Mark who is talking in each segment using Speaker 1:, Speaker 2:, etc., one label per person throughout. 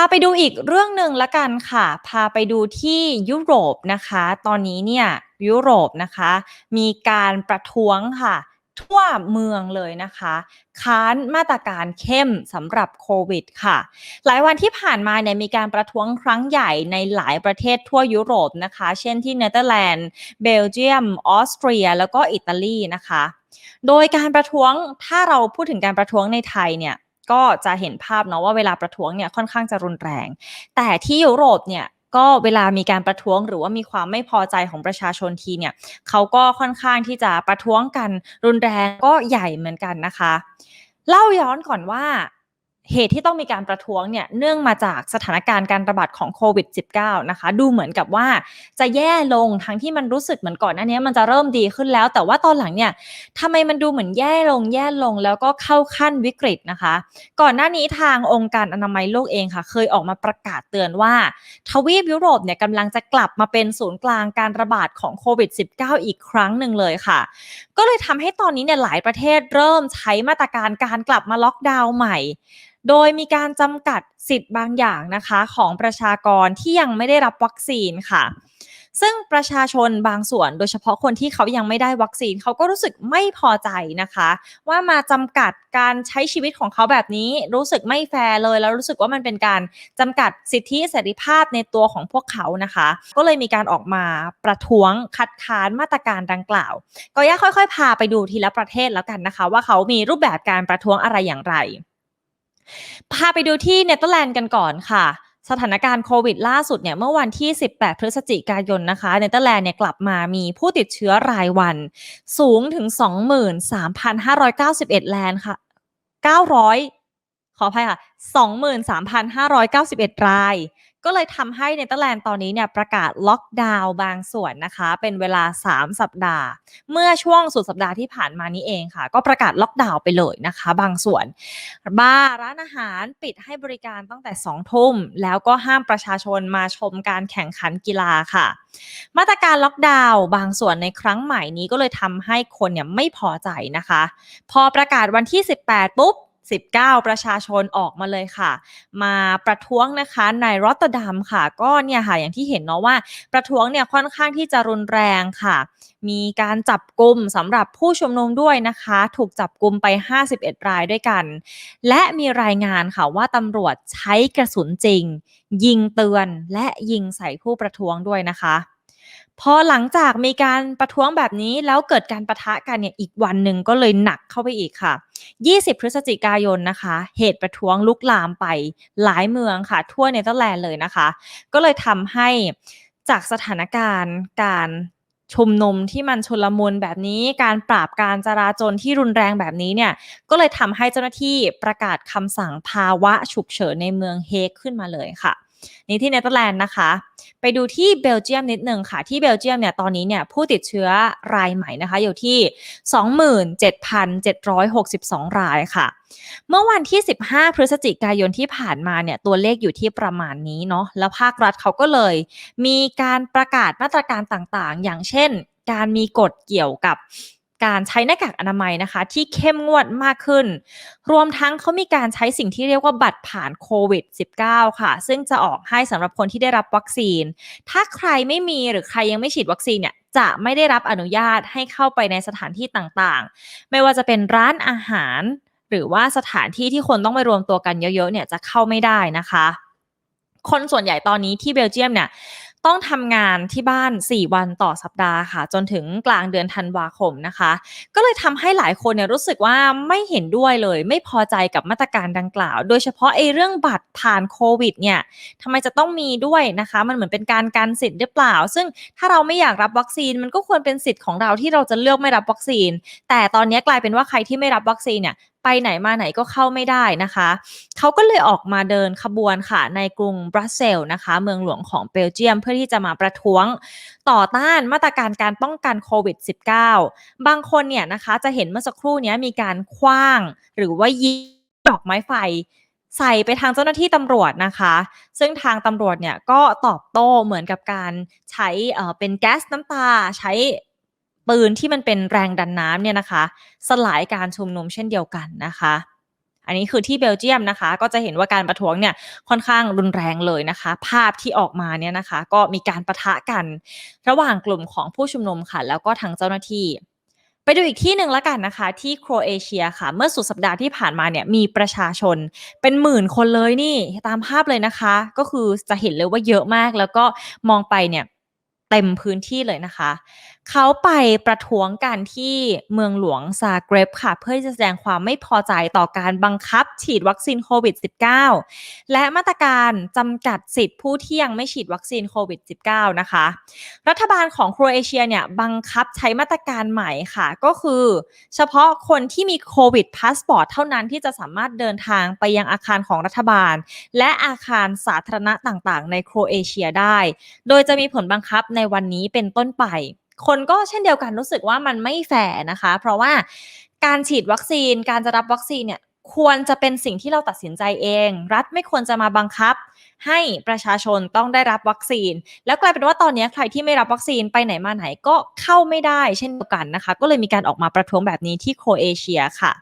Speaker 1: าไปดูอีกเรื่องหนึ่งละกันค่ะ พาไปดูที่ยุโรปนะคะ ตอนนี้เนี่ยยุโรปนะคะ มีการประท้วงค่ะ ทั่วเมืองเลยนะคะ ค้านมาตรการเข้มสำหรับโควิดค่ะ หลายวันที่ผ่านมาเนี่ยมีการประท้วงครั้งใหญ่ในหลายประเทศทั่วยุโรปนะคะ เช่นที่เนเธอร์แลนด์ เบลเยียม ออสเตรีย แล้วก็อิตาลีนะคะ โดยการประท้วงถ้าเราพูดถึงการประท้วงในไทยเนี่ย ก็จะเห็นภาพเนาะว่าเวลาประท้วงเนี่ยค่อนข้างจะรุนแรง แต่ที่ยุโรปเนี่ยก็เวลามีการประท้วงหรือว่ามีความไม่พอใจของประชาชนทีเนี่ยเขาก็ค่อนข้างที่จะประท้วงกันรุนแรงก็ใหญ่เหมือนกันนะคะ เล่าย้อนก่อนว่า เหตุที่ต้องมีการประท้วงเนี่ยเนื่องมาจากสถานการณ์การระบาดของโควิด -19 นะคะ ดูเหมือนกับว่าจะแย่ลงทั้งที่มันรู้สึกเหมือนก่อนหน้านี้มันจะเริ่มดีขึ้นแล้ว แต่ว่าตอนหลังเนี่ยทำไมมันดูเหมือนแย่ลงแย่ลงแล้วก็เข้าขั้นวิกฤตนะคะ ก่อนหน้านี้ทางองค์การอนามัยโลกเองค่ะ เคยออกมาประกาศเตือนว่า ทวีปยุโรปเนี่ยกำลังจะกลับมาเป็นศูนย์กลางการระบาดของโควิด -19 อีกครั้งหนึ่งเลยค่ะ ก็เลยทำให้ตอนนี้เนี่ยหลายประเทศเริ่มใช้มาตรการการกลับมาล็อกดาวน์ใหม่ โดยมีการจำกัดสิทธิ์บางอย่างนะคะของประชากรที่ยังไม่ได้รับวัคซีนค่ะ ซึ่งประชาชนบางส่วนโดยเฉพาะคนที่เขายังไม่ได้วัคซีนเขาก็รู้สึกไม่พอใจนะคะ ว่ามาจำกัดการใช้ชีวิตของเขาแบบนี้รู้สึกไม่แฟร์เลย แล้วรู้สึกว่ามันเป็นการจำกัดสิทธิเสรีภาพในตัวของพวกเขานะคะ ก็เลยมีการออกมาประท้วงคัดค้านมาตรการดังกล่าว ก็ย่าค่อยๆ พาไปดูทีละประเทศแล้วกันนะคะ ว่าเขามีรูปแบบการประท้วงอะไรอย่างไร พาไปดูที่เนเธอร์แลนด์กันก่อนค่ะสถานการณ์โควิดล่าสุดเนี่ยเมื่อวันที่ 18 พฤศจิกายนนะคะเนเธอร์แลนด์เนี่ยกลับมามีผู้ติดเชื้อรายวัน สูงถึง 23,591แลนด์ค่ะ 900 ขออภัยค่ะ 23,591 รายก็เลยทำให้เนเธอร์แลนด์ตอนนี้เนี่ยประกาศล็อกดาวน์บางส่วนนะคะ เป็นเวลา 3 สัปดาห์ เมื่อช่วงสุดสัปดาห์ที่ผ่านมานี้เองค่ะ ก็ประกาศล็อกดาวน์ไปเลยนะคะ บางส่วนบาร์ร้านอาหารปิดให้บริการตั้งแต่ 2 ทุ่ม แล้วก็ห้ามประชาชนมาชมการแข่งขันกีฬาค่ะ มาตรการล็อกดาวน์บางส่วนในครั้งใหม่นี้ก็เลยทำให้คนเนี่ยไม่พอใจนะคะ พอประกาศวันที่ 18 ปุ๊บ 19 ประชาชนออกมาเลยค่ะ มาประท้วงนะคะในรอตเตอร์ดัมค่ะ ก็เนี่ยค่ะอย่างที่เห็นเนาะว่าประท้วงเนี่ยค่อนข้างที่จะรุนแรงค่ะ มีการจับกลุ่มสำหรับผู้ชุมนุมด้วยนะคะ ถูกจับกลุ่มไป 51 รายด้วยกัน และมีรายงานค่ะว่าตำรวจใช้กระสุนจริง ยิงเตือนและยิงใส่ผู้ประท้วงด้วยนะคะพอหลังจากมีการประท้วงแบบนี้แล้วเกิดการประทะกันเนี่ยอีกวันหนึ่งก็เลยหนักเข้าไปอีกค่ะ 20 พฤศจิกายนนะคะ เหตุประท้วงลุกลามไปหลายเมืองค่ะทั่วเนเธอร์แลนด์เลยนะคะ ก็เลยทำให้จากสถานการณ์การชุมนุมที่มันชุลมุนแบบนี้การปราบการจราจรที่รุนแรงแบบนี้เนี่ยก็เลยทำให้เจ้าหน้าที่ประกาศคำสั่งภาวะฉุกเฉินในเมืองเฮกขึ้นมาเลยค่ะ นี่ที่เนเธอร์แลนด์นะคะ ไปดูที่เบลเยียมนิดหนึ่งค่ะ ที่เบลเยียมเนี่ยตอนนี้เนี่ยผู้ติดเชื้อรายใหม่นะคะ อยู่ที่ 27,762 รายค่ะ เมื่อวันที่ 15 พฤศจิกายนที่ผ่านมาเนี่ยตัวเลขอยู่ที่ประมาณนี้เนาะแล้วภาครัฐเขาก็เลย มีการประกาศมาตรการต่างๆ อย่างเช่น การมีกฎเกี่ยวกับ การใช้หน้ากากอนามัยนะคะ ที่เข้มงวดมากขึ้น รวมทั้งเขามีการใช้สิ่งที่เรียกว่าบัตรผ่านโควิด -19 ค่ะ ซึ่งจะออกให้สำหรับคนที่ได้รับวัคซีน ถ้าใครไม่มีหรือใครยังไม่ฉีดวัคซีนเนี่ยจะไม่ได้รับอนุญาตให้เข้าไปในสถานที่ต่างๆ ไม่ว่าจะเป็นร้านอาหาร หรือว่าสถานที่ที่คนต้องไปรวมตัวกันเยอะๆเนี่ยจะเข้าไม่ได้นะคะ คนส่วนใหญ่ตอนนี้ที่เบลเยียมเนี่ย ต้องทำงานที่บ้าน 4 วันต่อสัปดาห์ค่ะ จนถึงกลางเดือนธันวาคมนะคะ ก็เลยทำให้หลายคนเนี่ยรู้สึกว่าไม่เห็นด้วยเลย ไม่พอใจกับมาตรการดังกล่าว โดยเฉพาะไอ้เรื่องบัตรผ่านโควิดเนี่ยทำไมจะต้องมีด้วยนะคะ มันเหมือนเป็นการกันสิทธิ์หรือเปล่า ซึ่งถ้าเราไม่อยากรับวัคซีนมันก็ควรเป็นสิทธิ์ของเราที่เราจะเลือกไม่รับวัคซีน แต่ตอนนี้กลายเป็นว่าใครที่ไม่รับวัคซีนเนี่ยไปไหนมาไหนก็เข้าไม่ได้นะคะเขาก็เลยออกมาเดินขบวนค่ะในกรุงบรัสเซล์นะคะ เมืองหลวงของเบลเยียม เพื่อที่จะมาประท้วงต่อต้านมาตรการการป้องกันโควิด -19 บางคนเนี่ยนะคะจะเห็นเมื่อสักครู่นี้มีการคว้าง หรือว่ายิงดอกไม้ไฟใส่ไปทางเจ้าหน้าที่ตำรวจนะคะ ซึ่งทางตำรวจเนี่ยก็ตอบโต้เหมือนกับการใช้เป็นแก๊สน้ำตา ใช้ ปืนที่มันเป็นแรงดันน้ำเนี่ยนะคะ สลายการชุมนุมเช่นเดียวกันนะคะอันนี้คือที่เบลเยียมนะคะ ก็จะเห็นว่าการประท้วงเนี่ยค่อนข้างรุนแรงเลยนะคะ ภาพที่ออกมาเนี่ยนะคะ ก็มีการประทะกันระหว่างกลุ่มของผู้ชุมนุมค่ะ แล้วก็ทางเจ้าหน้าที่ ไปดูอีกที่หนึ่งแล้วกันนะคะ ที่โครเอเชียค่ะ เมื่อสุดสัปดาห์ที่ผ่านมาเนี่ยมีประชาชนเป็นหมื่นคนเลยนี่ตามภาพเลยนะคะ ก็คือจะเห็นเลยว่าเยอะมากแล้วก็มองไปเนี่ยเต็มพื้นที่เลยนะคะ เขาไปประท้วงกันที่เมืองหลวงซาเกร็บค่ะ เพื่อจะแสดงความไม่พอใจต่อการบังคับฉีดวัคซีนโควิด -19 และมาตรการจำกัดสิทธิผู้ที่ยังไม่ฉีดวัคซีนโควิด -19 นะคะ รัฐบาลของโครเอเชียเนี่ยบังคับใช้มาตรการใหม่ค่ะ ก็คือเฉพาะคนที่มีโควิดพาสปอร์ตเท่านั้นที่จะสามารถเดินทางไปยังอาคารของรัฐบาล และอาคารสาธารณะต่างๆ ในโครเอเชียได้ โดยจะมีผลบังคับในวันนี้เป็นต้นไป คนก็เช่นเดียวกันรู้สึกว่ามันไม่แฟร์นะคะ เพราะว่าการฉีดวัคซีนการจะรับวัคซีนเนี่ยควรจะเป็นสิ่งที่เราตัดสินใจเอง รัฐไม่ควรจะมาบังคับ ให้ประชาชนต้องได้รับวัคซีน แล้วกลายเป็นว่าตอนนี้ใครที่ไม่รับวัคซีนไปไหนมาไหนก็เข้าไม่ได้เช่นเดียวกันนะคะ ก็เลยมีการออกมาประท้วงแบบนี้ที่โครเอเชียค่ะ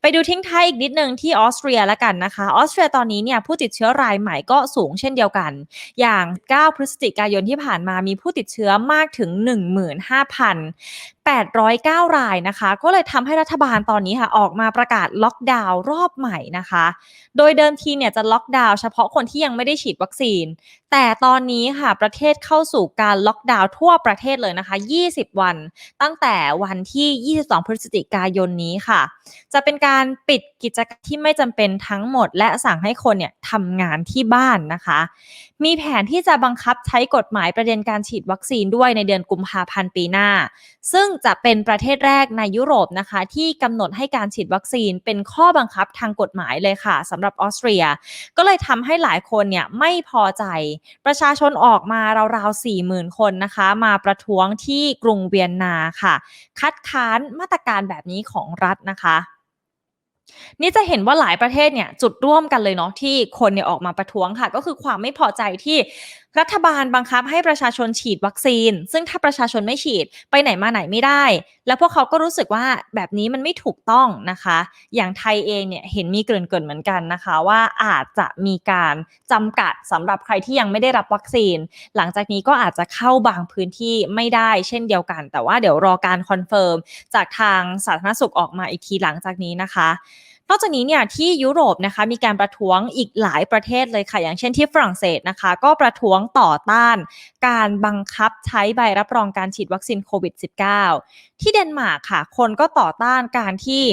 Speaker 1: ไปดูทิ้งท้ายอีกนิดนึงที่ออสเตรียแล้วกันนะคะ ออสเตรียตอนนี้เนี่ยผู้ติดเชื้อรายใหม่ก็สูงเช่นเดียวกัน อย่าง 9 พฤศจิกายนที่ผ่านมามีผู้ติดเชื้อมากถึง 15,809 รายนะคะ ก็เลยทำให้รัฐบาลตอนนี้ค่ะออกมาประกาศล็อกดาวน์รอบใหม่นะคะ โดยเดิมทีเนี่ยจะล็อกดาวน์เฉพาะคนที่ยังไม่ได้ฉีดวัคซีน แต่ตอนนี้ค่ะประเทศเข้าสู่การล็อกดาวน์ทั่วประเทศเลยนะคะ 20 วัน ตั้งแต่วันที่ 22 พฤศจิกายนนี้ค่ะ จะเป็นการปิดกิจกรรมที่ไม่จำเป็นทั้งหมด และสั่งให้คนเนี่ยทำงานที่บ้านนะคะ มีแผนที่จะบังคับใช้กฎหมายประเด็นการฉีดวัคซีนด้วยในเดือนกุมภาพันธ์ปีหน้า ซึ่งจะเป็นประเทศแรกในยุโรปนะคะ ที่กำหนดให้การฉีดวัคซีนเป็นข้อบังคับทางกฎหมายเลยค่ะสำหรับออสเตรีย ก็เลยทำให้หลายคนเนี่ยไม่พอใจประชาชนออกมาราวๆ40,000 คนนะคะ มาประท้วงที่กรุงเวียนนาค่ะ คัดค้านมาตรการแบบนี้ของรัฐนะคะ นี่จะเห็นว่าหลายประเทศเนี่ยจุดร่วมกันเลยเนาะที่คนเนี่ยออกมาประท้วงค่ะ ก็คือความไม่พอใจที่รัฐบาลบังคับให้ประชาชนฉีดวัคซีน ซึ่งถ้าประชาชนไม่ฉีดไปไหนมาไหนไม่ได้ แล้วพวกเขาก็รู้สึกว่าแบบนี้มันไม่ถูกต้องนะคะ อย่างไทยเองเนี่ยเห็นมีเกริ่นๆเหมือนกันนะคะ ว่าอาจจะมีการจำกัดสำหรับใครที่ยังไม่ได้รับวัคซีน หลังจากนี้ก็อาจจะเข้าบางพื้นที่ไม่ได้เช่นเดียวกัน แต่ว่าเดี๋ยวรอการคอนเฟิร์มจากทางสาธารณสุขออกมาอีกทีหลังจากนี้นะคะ นอกจากนี้เนี่ยที่ยุโรปนะคะมีการประท้วงอีกหลายประเทศเลยค่ะ อย่างเช่นที่ฝรั่งเศสนะคะ ก็ประท้วงต่อต้าน การบังคับใช้ใบรับรองการฉีดวัคซีนโควิด -19 ที่เดนมาร์กค่ะ คนก็ต่อต้านการที่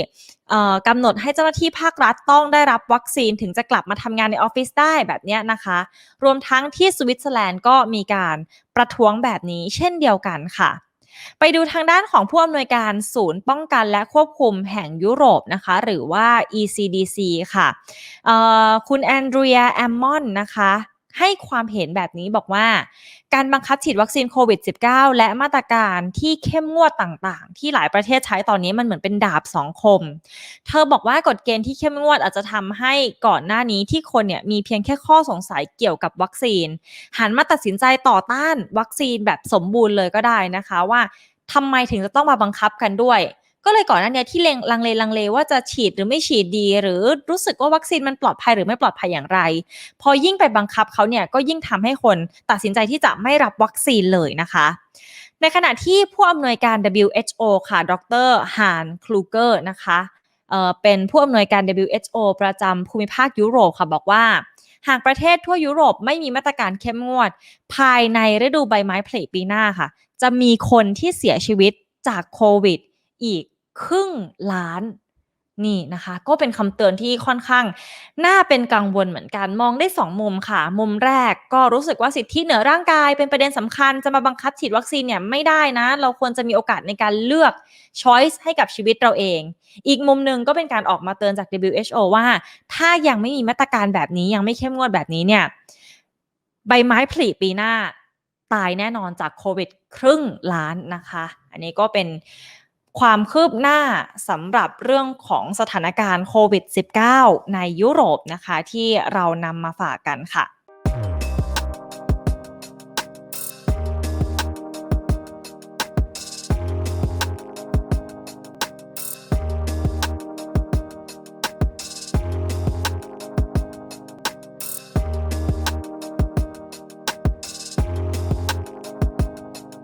Speaker 1: กำหนดให้เจ้าหน้าที่ภาครัฐต้องได้รับวัคซีนถึงจะกลับมาทำงานในออฟฟิศได้แบบนี้นะคะ รวมทั้งที่สวิตเซอร์แลนด์ก็มีการประท้วงแบบนี้เช่นเดียวกันค่ะ ไปดูทางด้านของผู้อำนวยการศูนย์ป้องกันและควบคุมแห่งยุโรปนะคะ หรือว่า ECDC ค่ะคุณแอนเดรียแอมมอนนะคะ ให้ความเห็นแบบนี้บอกว่า การบังคับฉีดวัคซีนโควิด -19 และมาตรการที่เข้มงวดต่างๆ ที่หลายประเทศใช้ตอนนี้มันเหมือนเป็นดาบสองคม เธอบอกว่ากฎเกณฑ์ที่เข้มงวดอาจจะทำให้ก่อนหน้านี้ที่คนเนี่ยมีเพียงแค่ข้อสงสัยเกี่ยวกับวัคซีน หันมาตัดสินใจต่อต้านวัคซีนแบบสมบูรณ์เลยก็ได้นะคะว่าทำไมถึงจะต้องมาบังคับกันด้วย ก็เลยก่อนหน้านี้ที่เลงลังเลลังเลว่าจะฉีดหรือไม่ฉีดดี หรือรู้สึกว่าวัคซีนมันปลอดภัยหรือไม่ปลอดภัยอย่างไร พอยิ่งไปบังคับเขาเนี่ยก็ยิ่งทำให้คนตัดสินใจที่จะไม่รับวัคซีนเลยนะคะในขณะที่ผู้อำนวยการ WHO ค่ะ ดรฮานคลูเกอร์นะคะเเป็นผู้อำนวยการ WHO ประจำภูมิภาคยุโรปค่ะบอกว่า หากประเทศทั่วยุโรปไม่มีมาตรการเข้มงวด ภายในฤดูใบไม้ผลิปีหน้าค่ะ จะมีคนที่เสียชีวิตจากโควิด อีก ครึ่งล้านนี่นะคะ ก็เป็นคำเตือนที่ค่อนข้าง น่าเป็นกังวลเหมือนกันมองได้ 2 มุมค่ะ มุมแรกก็รู้สึกว่าสิทธิเหนือร่างกายเป็นประเด็นสำคัญจะมาบังคับฉีดวัคซีนเนี่ยไม่ได้นะ เราควรจะมีโอกาสในการเลือก choice ให้กับชีวิตเราเอง อีกมุมหนึ่งก็เป็นการออกมาเตือนจาก WHO ว่า ถ้ายังไม่มีมาตรการแบบนี้ยังไม่เข้มงวดแบบนี้เนี่ยใบไม้ผลิปีหน้าตายแน่นอนจากโควิดครึ่งล้านนะคะ อันนี้ก็เป็น ความคืบหน้าสำหรับเรื่องของสถานการณ์โควิด -19 ในยุโรปนะคะ ที่เรานำมาฝากกันค่ะ